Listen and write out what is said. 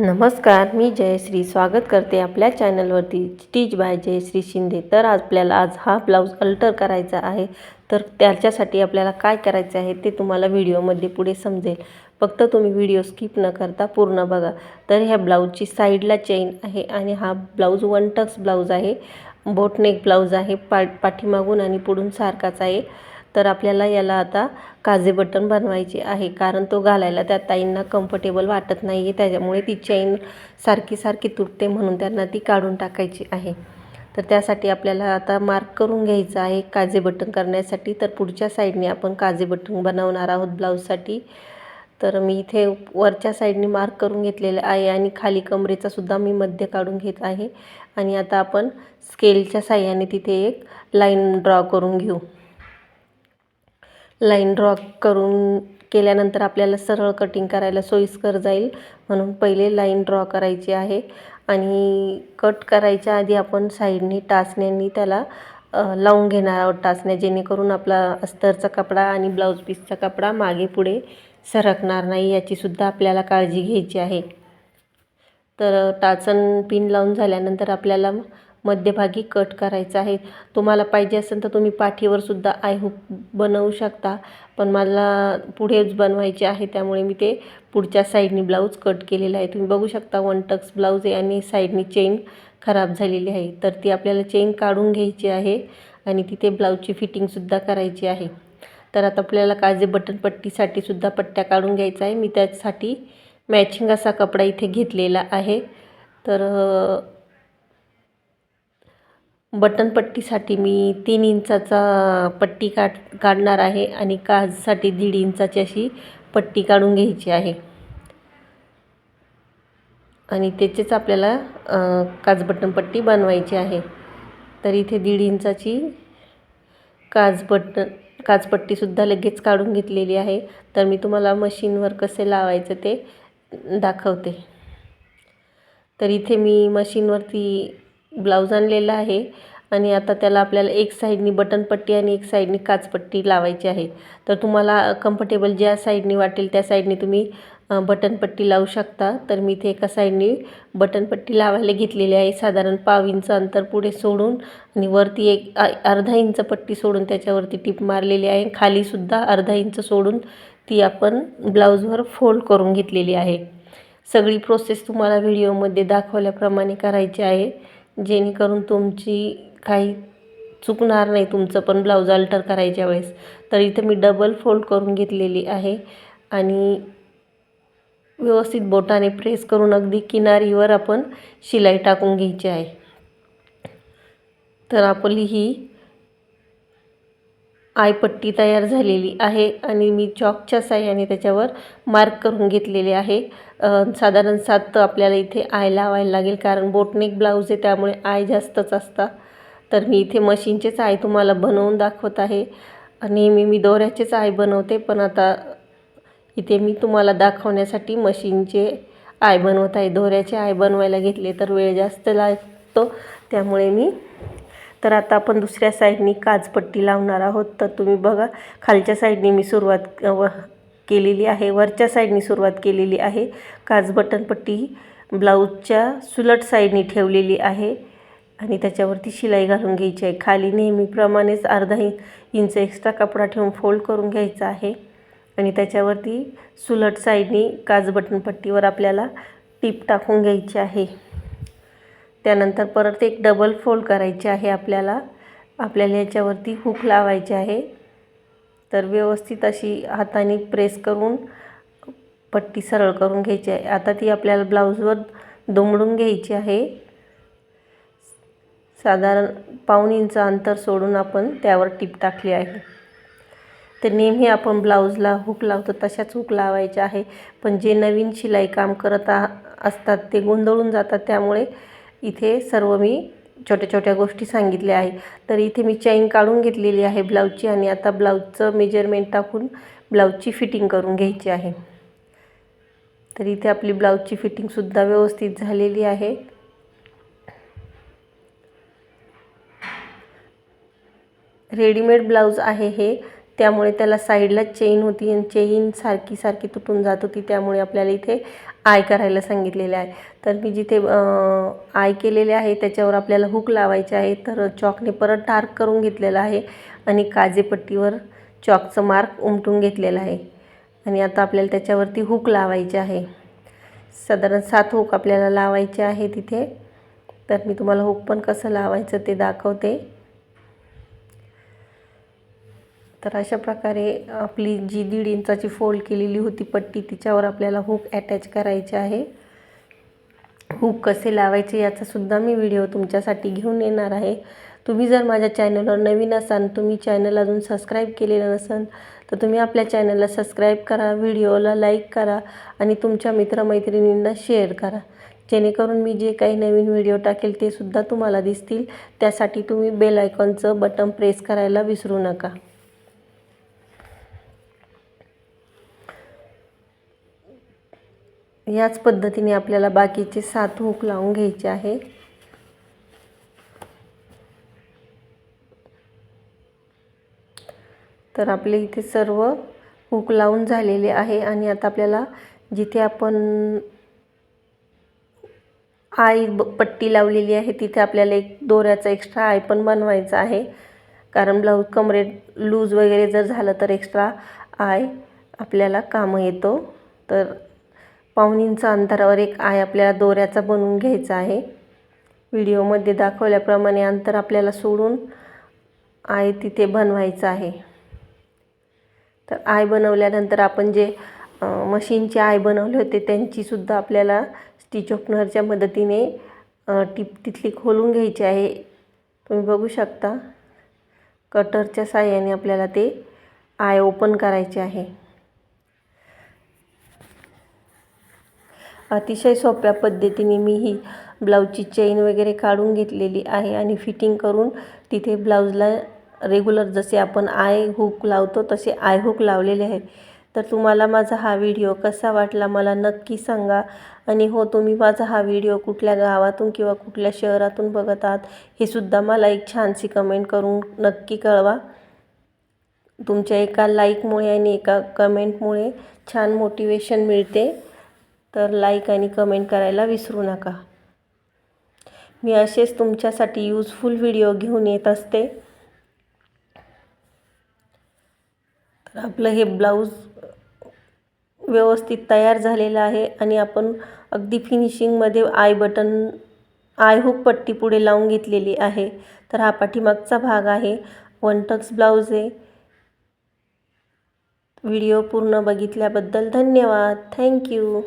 नमस्कार मी जयश्री. स्वागत करते आपल्या चॅनलवरती. Stitch by Jayashree Shinde. तर आज आपल्याला आज हा ब्लाऊज अल्टर करायचा आहे. तर त्याच्यासाठी आपल्याला काय करायचं आहे ते तुम्हाला व्हिडिओमध्ये पुढे समजेल. फक्त तुम्ही व्हिडिओ स्किप न करता पूर्ण बघा. तर ह्या ब्लाऊजची साईडला चेन आहे आणि हा ब्लाऊज वन टक्स ब्लाऊज आहे. बोटनेक ब्लाऊज आहे पा पाठीमागून आणि पुढून सारखाच आहे. तर आपल्याला याला आता काजे बटन बनवायचे आहे. कारण तो घालायला त्या ताईंना कम्फर्टेबल वाटत नाही आहे त्याच्यामुळे ती चेन सारखी सारखी तुटते म्हणून त्यांना ती काढून टाकायची आहे. तर त्यासाठी आपल्याला आता मार्क करून घ्यायचं आहे काजे बटन करण्यासाठी. तर पुढच्या साईडने आपण काजे बटन बनवणार आहोत ब्लाऊजसाठी तर मी इथे वरच्या साईडने मार्क करून घेतलेलं आहे आणि खाली कमरेचा सुद्धा मी मध्य काढून घेत आहे. आणि आता आपण स्केलच्या साह्याने तिथे एक लाईन ड्रॉ करून घेऊ. लाईन ड्रॉ करून केल्यानंतर आपल्याला सरळ कटिंग करायला सोयीस्कर जाईल. म्हणून पहिले लाईन ड्रॉ करायची आहे आणि कट करायच्या आधी आपण साईडनी टाचण्यांनी त्याला लावून घेणार आहोत टाचण्या जेणेकरून आपला अस्तरचा कपडा आणि ब्लाऊज पीसचा कपडा मागे पुढे सरकणार नाही याचीसुद्धा आपल्याला काळजी घ्यायची आहे. तर टाचन पिन लावून झाल्यानंतर आपल्याला मध्यभागी कट करायचा आहे. तुम्हाला पाहिजे असेल तर तुम्ही पाठीवरसुद्धा आय हुक बनवू शकता. पण मला पुढेच बनवायचे आहे त्यामुळे मी ते पुढच्या साईडनी ब्लाऊज कट केलेला आहे. तुम्ही बघू शकता वन टक्स ब्लाऊज आहे आणि साईडनी चेन खराब झालेली आहे. तर ती आपल्याला चेन काढून घ्यायची आहे आणि तिथे ब्लाऊजची फिटिंगसुद्धा करायची आहे. तर आता आपल्याला काजे बटनपट्टीसाठी सुद्धा पट्ट्या काढून घ्यायचा आहे. मी त्यासाठी मॅचिंग असा कपडा इथे घेतलेला आहे. तर बटनपट्टीसाठी मी तीन इंचाचा पट्टी काढ काढणार आहे आणि काजसाठी दीड इंचाची अशी पट्टी काढून घ्यायची आहे. आणि त्याचेच आपल्याला काज बटनपट्टी बनवायची आहे. तर इथे दीड इंचाची काज बटन काजपट्टीसुद्धा लगेच काढून घेतलेली आहे. तर मी तुम्हाला मशीनवर कसे लावायचं ते दाखवते. तर इथे मी मशीनवरती ब्लाऊज आणलेला आहे आणि आता त्याला आपल्याला एक साईडनी बटनपट्टी आणि एक साईडनी काचपट्टी लावायची आहे. तर तुम्हाला कम्फर्टेबल ज्या साईडनी वाटेल त्या साईडनी तुम्ही बटनपट्टी लावू शकता. तर मी इथे एका साईडनी बटनपट्टी लावायला घेतलेली आहे. साधारण पाव इंच अंतर पुढे सोडून आणि वरती एक अर्धा इंच पट्टी सोडून त्याच्यावरती टिप मारलेली आहे. खालीसुद्धा अर्धा इंच सोडून ती आपण ब्लाऊजवर फोल्ड करून घेतलेली आहे. सगळी प्रोसेस तुम्हाला व्हिडिओमध्ये दाखवल्याप्रमाणे करायची आहे. जेणेकरून तुमची काही चुकणार नाही तुमचं पण ब्लाऊज अल्टर करायच्या वेळेस. तर इथे मी डबल फोल्ड करून घेतलेली आहे आणि व्यवस्थित बोटाने प्रेस करून अगदी किनारीवर आपण शिलाई टाकून घ्यायची आहे. तर आपली ही आयपट्टी तयार झालेली आहे आणि मी चॉकच्या साह्याने त्याच्यावर मार्क करून घेतलेले आहे. साधारण सात आपल्याला इथे आय लावायला लागेल कारण बोटनेक ब्लाऊज आहे त्यामुळे आय जास्तच असतात. तर मी इथे मशीनचेच आय तुम्हाला बनवून दाखवत आहे. नेहमी मी दोऱ्याचेच आय बनवते पण आता इथे मी तुम्हाला दाखवण्यासाठी मशीनचे आय बनवत आहे. दोऱ्याचे आय बनवायला घेतले तर वेळ जास्त लागतो त्यामुळे मी तर आता आपण दुसऱ्या साईडनी काजपट्टी लावणार आहोत. तर तुम्ही बघा खालच्या साईडनी मी सुरुवात व केलेली आहे. वरच्या साईडनी सुरुवात केलेली आहे. काज बटनपट्टी ब्लाऊजच्या सुलट साईडनी ठेवलेली आहे. आणि त्याच्यावरती शिलाई घालून घ्यायची आहे. खाली नेहमीप्रमाणेच अर्धा इंच एक्स्ट्रा कपडा ठेवून फोल्ड करून घ्यायचा आहे. आणि त्याच्यावरती सुलट साईडनी काज बटनपट्टीवर आपल्याला टीप टाकून घ्यायची आहे. त्यानंतर परत एक डबल फोल्ड करायचे आहे आपल्याला. आपल्याला याच्यावरती हुक लावायचे आहे. तर व्यवस्थित अशी हाताने प्रेस करून पट्टी सरळ करून घ्यायची आहे. आता ती आपल्याला ब्लाऊजवर दुमडून घ्यायची आहे. साधारण पाऊण इंच अंतर सोडून आपण त्यावर टीप टाकली आहे. तर नेहमी आपण ब्लाऊजला हुक लावतो तशाच हुक लावायच्या आहे. पण जे नवीन शिलाई काम करत असतात ते गोंधळून जातात. त्यामुळे इथे सर्व मी छोट्या छोट्या गोष्टी सांगितल्या आहे. तर इथे मी चैन काढून घेतलेली आहे ब्लाऊजची आणि आता ब्लाऊजचं मेजरमेंट टाकून ब्लाऊजची फिटिंग करून घ्यायची आहे. तर इथे आपली ब्लाऊजची फिटिंगसुद्धा व्यवस्थित झालेली आहे. रेडीमेड ब्लाऊज आहे हे. त्यामुळे त्याला साईडलाच चेन होती आणि चेन सारखी सारखी तुटून जात होती त्यामुळे आपल्याला इथे आय करायला सांगितलेले आहे. तर मी जिथे आय केलेले आहे त्याच्यावर आपल्याला हुक लावायचे आहे. तर चॉकने परत डार्क करून घेतलेलं आहे आणि काजेपट्टीवर चॉकचं मार्क उमटून घेतलेलं आहे. आणि आता आपल्याला त्याच्यावरती हुक लावायचे आहे. साधारण सात हुक आपल्याला लावायचे आहे तिथे तर मी तुम्हाला हुक पण कसं लावायचं ते दाखवते. तर अशा प्रकारे आपली जी दीड इंचाची फोल्ड केलेली होती पट्टी तिच्यावर आपल्याला हुक अटॅच करायचे आहे. हुक कसे लावायचे याचासुद्धा मी व्हिडिओ तुमच्यासाठी घेऊन येणार आहे. तुम्ही जर माझ्या चॅनलवर नवीन असाल तुम्ही चॅनल अजून सबस्क्राईब केलेलं नसाल तर तुम्ही आपल्या चॅनलला सबस्क्राईब करा व्हिडिओला लाईक करा आणि तुमच्या मित्रमैत्रिणींना शेअर करा. जेणेकरून मी जे काही नवीन व्हिडिओ टाकेल ते सुद्धा तुम्हाला दिसतील. त्यासाठी तुम्ही बेल आयकॉनचं बटन प्रेस करायला विसरू नका. याच पद्धतीने आपल्याला बाकीचे सात हुक लावून घ्यायचे आहे. तर आपले इथे सर्व हुक लावून झालेले आहे आणि आता आपल्याला जिथे आपण आय ब पट्टी लावलेली आहे तिथे आपल्याला एक दोऱ्याचा एक्स्ट्रा आय पण बनवायचा आहे. कारण ब्लाऊज कमरे लूज वगैरे जर झालं तर एक्स्ट्रा आय आपल्याला कामं येतो. तर पाहुणींचा अंतरावर एक आय आपल्याला दोऱ्याचा बनवून घ्यायचा आहे. व्हिडिओमध्ये दाखवल्याप्रमाणे अंतर आपल्याला सोडून आय तिथे बनवायचं आहे. तर आय बनवल्यानंतर आपण जे मशीनचे आय बनवले होते त्यांचीसुद्धा आपल्याला स्टिच ओपनरच्या मदतीने टिप तिथली खोलून घ्यायची आहे. तुम्ही बघू शकता. कटरच्या साह्याने आपल्याला ते आय ओपन करायचे आहे. अतिशय सोप्या पद्धतीने मी ही ब्लाऊजची चेन वगैरे काढून घेतलेली आहे आणि फिटिंग करून तिथे ब्लाऊजला रेग्युलर जसे आपण आय हुक लावतो तसे आय हुक लावलेले आहे तर तुम्हाला माझा हा व्हिडिओ कसा वाटला मला नक्की सांगा. आणि हो तुम्ही माझा हा व्हिडिओ कुठल्या गावातून किंवा कुठल्या शहरातून बघत आहात हे सुद्धा मला एक छानशी कमेंट करून नक्की कळवा. तुमच्या एका लाईकमुळे आणि एका कमेंटमुळे छान मोटिवेशन मिळते. तर लाईक आणि कमेंट करायला विसरू नका. मी असेच तुमच्यासाठी यूजफुल व्हिडिओ घेऊन येत असते. तर आपलं हे ब्लाऊज व्यवस्थित तयार झालेलं आहे आणि आपण अगदी फिनिशिंगमध्ये आय बटन आय हुक पट्टी पुढे लावून घेतलेली आहे. तर हा पाठीमागचा भाग आहे. वन टक्स ब्लाऊज आहे. व्हिडिओ पूर्ण बघितल्याबद्दल धन्यवाद. थँक्यू